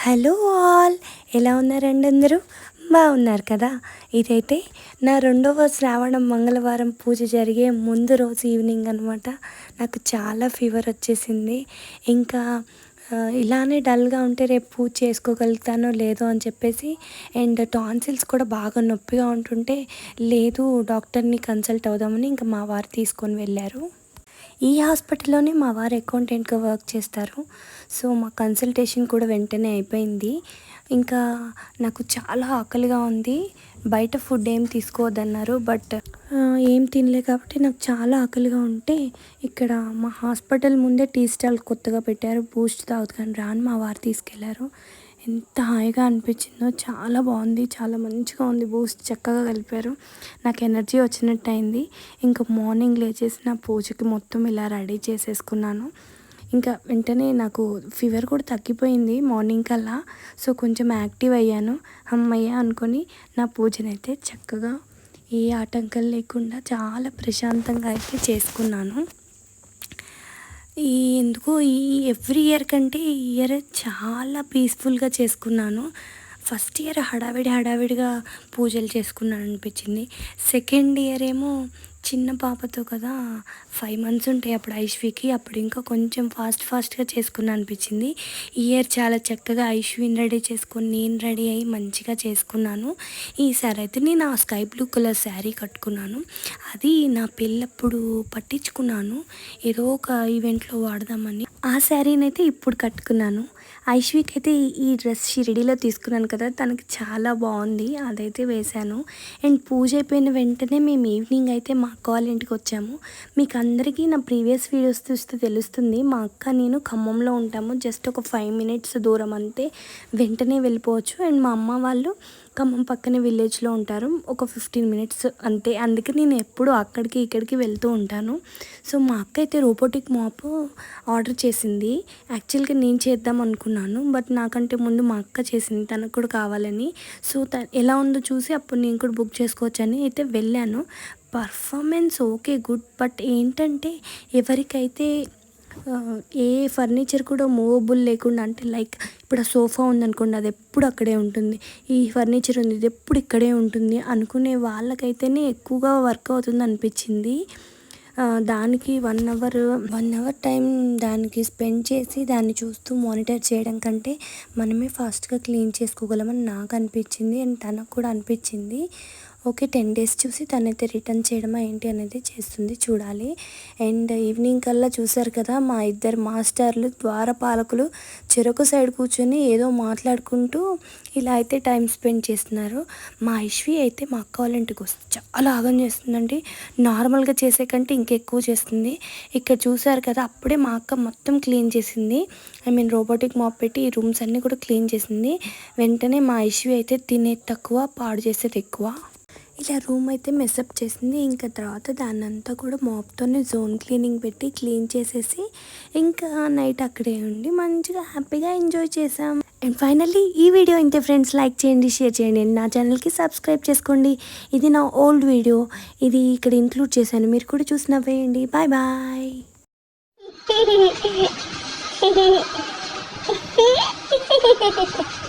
Hello all. ఎలా ఉన్నారండి అందరూ? బాగున్నారు కదా? ఇదైతే నా రెండవ శ్రావణ మంగళవారం పూజ జరిగే ముందు రోజు ఈవినింగ్ అనమాట నాకు చాలా ఫీవర్ వచ్చేసింది. ఇంకా ఇలానే డల్గా ఉంటే రేపు పూజ చేసుకోగలుగుతానో లేదో అని చెప్పేసి అండ్ టాన్సిల్స్ కూడా బాగా నొప్పిగా ఉంటుంటే లేదు డాక్టర్ని కన్సల్ట్ అవుదామని ఇంకా మా వారు తీసుకొని వెళ్ళారు. ఈ హాస్పిటల్లోనే మా వారు అకౌంటెంట్గా వర్క్ చేస్తారు. సో మా కన్సల్టేషన్ కూడా వెంటనే అయిపోయింది. ఇంకా నాకు చాలా ఆకలిగా ఉంది. బయట ఫుడ్ ఏం తీసుకోవద్దన్నారు బట్ ఏం తినలే కాబట్టి నాకు చాలా ఆకలిగా ఉంటే ఇక్కడ మా హాస్పిటల్ ముందే టీ స్టాల్ కొత్తగా పెట్టారు. బూస్ట్ తాగుతాను రా అని మా వారు తీసుకెళ్ళారు. ఎంత హాయిగా అనిపించిందో చాలా బాగుంది చాలా మంచిగా ఉంది. బూస్ట్ చక్కగా కలిపారు. నాకు ఎనర్జీ వచ్చినట్టు అయింది ఇంకా మార్నింగ్ లేచేసి నా పూజకి మొత్తం ఇలా రెడీ చేసేసుకున్నాను. ఇంకా వెంటనే నాకు ఫీవర్ కూడా తగ్గిపోయింది మార్నింగ్ కల్లా. సో కొంచెం యాక్టివ్ అయ్యాను. అమ్మయ్య అనుకొని నా పూజనైతే చక్కగా ఏ ఆటంకం లేకుండా చాలా ప్రశాంతంగా అయితే చేసుకున్నాను. ఈ ఎందుకో ఈ ఎవ్రీ ఇయర్ కంటే ఈ ఇయర్ చాలా పీస్ఫుల్గా చేసుకున్నాను. ఫస్ట్ ఇయర్ హడావిడి హడావిడిగా పూజలు చేసుకున్నాను అనిపించింది. సెకండ్ ఇయర్ ఏమో చిన్న పాపతో కదా ఫైవ్ మంత్స్ ఉంటాయి అప్పుడు ఐశ్వీకి. అప్పుడు ఇంకా కొంచెం ఫాస్ట్ ఫాస్ట్గా చేసుకున్నా అనిపించింది. ఇయర్ చాలా చక్కగా ఐశ్వీని రెడీ చేసుకొని నేను రెడీ అయ్యి మంచిగా చేసుకున్నాను. ఈసారి అయితే నేను ఆ స్కై బ్లూ కలర్ శారీ కట్టుకున్నాను. అది నా పెళ్ళప్పుడు పట్టించుకున్నాను. ఏదో ఒక ఈవెంట్లో వాడదామని. ఆ శారీని అయితే ఇప్పుడు కట్టుకున్నాను. ఐశ్వీకి అయితే ఈ డ్రెస్ షిరిడీలో తీసుకున్నాను కదా తనకి చాలా బాగుంది అదైతే వేశాను. అండ్ పూజ అయిపోయిన వెంటనే మేము ఈవినింగ్ అయితే మా అక్క వాళ్ళ ఇంటికి వచ్చాము. మీకు అందరికీ నా ప్రీవియస్ వీడియోస్ చూస్తే తెలుస్తుంది మా అక్క నేను ఖమ్మంలో ఉంటాము జస్ట్ ఒక ఫైవ్ మినిట్స్ దూరం అంతే వెంటనే వెళ్ళిపోవచ్చు. అండ్ మా అమ్మ వాళ్ళు ఖమ్మం పక్కనే విలేజ్లో ఉంటారు. ఒక ఫిఫ్టీన్ మినిట్స్ అంతే. అందుకే నేను ఎప్పుడు అక్కడికి ఇక్కడికి వెళ్తూ ఉంటాను. సో మా అక్క అయితే రోబోటిక్ మాప్ ఆర్డర్ చేసింది. యాక్చువల్గా నేను చేద్దాం అనుకున్నాను. బట్ నాకంటే ముందు మా అక్క చేసింది. తనకు కూడా కావాలని. సో త ఎలా ఉందో చూసి అప్పుడు నేను కూడా బుక్ చేసుకోవచ్చని అయితే వెళ్ళాను. Performance okay good. బట్ ఏంటంటే ఎవరికైతే ఏ ఫర్నిచర్ కూడా మూవబుల్ లేకుండా అంటే లైక్ ఇప్పుడు ఆ సోఫా ఉందనుకోండి అది ఎప్పుడు అక్కడే ఉంటుంది. ఈ ఫర్నిచర్ ఉంది ఇది ఎప్పుడు ఇక్కడే ఉంటుంది అనుకునే వాళ్ళకైతేనే ఎక్కువగా వర్క్ అవుతుంది అనిపించింది. దానికి one hour one hour time దానికి స్పెండ్ చేసి దాన్ని చూస్తూ మానిటర్ చేయడం కంటే మనమే ఫాస్ట్గా క్లీన్ చేసుకోగలమని నాకు అనిపించింది అండ్ తనకు కూడా అనిపించింది. ఓకే టెన్ డేస్ చూసి తనైతే రిటర్న్ చేయడమా ఏంటి అనేది చేస్తుంది చూడాలి. అండ్ ఈవినింగ్ కల్లా చూసారు కదా మా ఇద్దరు మాస్టర్లు ద్వారపాలకులు చెరొక సైడ్ కూర్చొని ఏదో మాట్లాడుకుంటూ ఇలా అయితే టైం స్పెండ్ చేస్తున్నారు. మా ఐశ్వి అయితే మా అక్క వాళ్ళ ఇంటికి వస్తుంది చాలా ఆగం చేస్తుందండి. నార్మల్గా చేసే కంటే ఇంకెక్కువ చేస్తుంది. ఇక్కడ చూసారు కదా అప్పుడే మా అక్క మొత్తం క్లీన్ చేసింది. ఐ మీన్ రోబోటిక్ మాప్ పెట్టి ఈ రూమ్స్ అన్నీ కూడా క్లీన్ చేసింది. వెంటనే మా ఐశ్వి అయితే తినేది తక్కువ పాడు చేసేది ఎక్కువ. ఇలా రూమ్ అయితే మెసప్ చేసింది. ఇంకా తర్వాత దాన్ని అంతా కూడా మాప్తోనే జోన్ క్లీనింగ్ పెట్టి క్లీన్ చేసేసి ఇంకా నైట్ అక్కడే ఉండి మంచిగా హ్యాపీగా ఎంజాయ్ చేసాం అండ్ ఫైనల్లీ ఈ వీడియో ఇంతే ఫ్రెండ్స్ లైక్ చేయండి షేర్ చేయండి. నా ఛానల్కి సబ్స్క్రైబ్ చేసుకోండి. ఇది నా ఓల్డ్ వీడియో ఇది ఇక్కడ ఇంక్లూడ్ చేశాను. మీరు కూడా చూసి నవ్వేయండి. Bye bye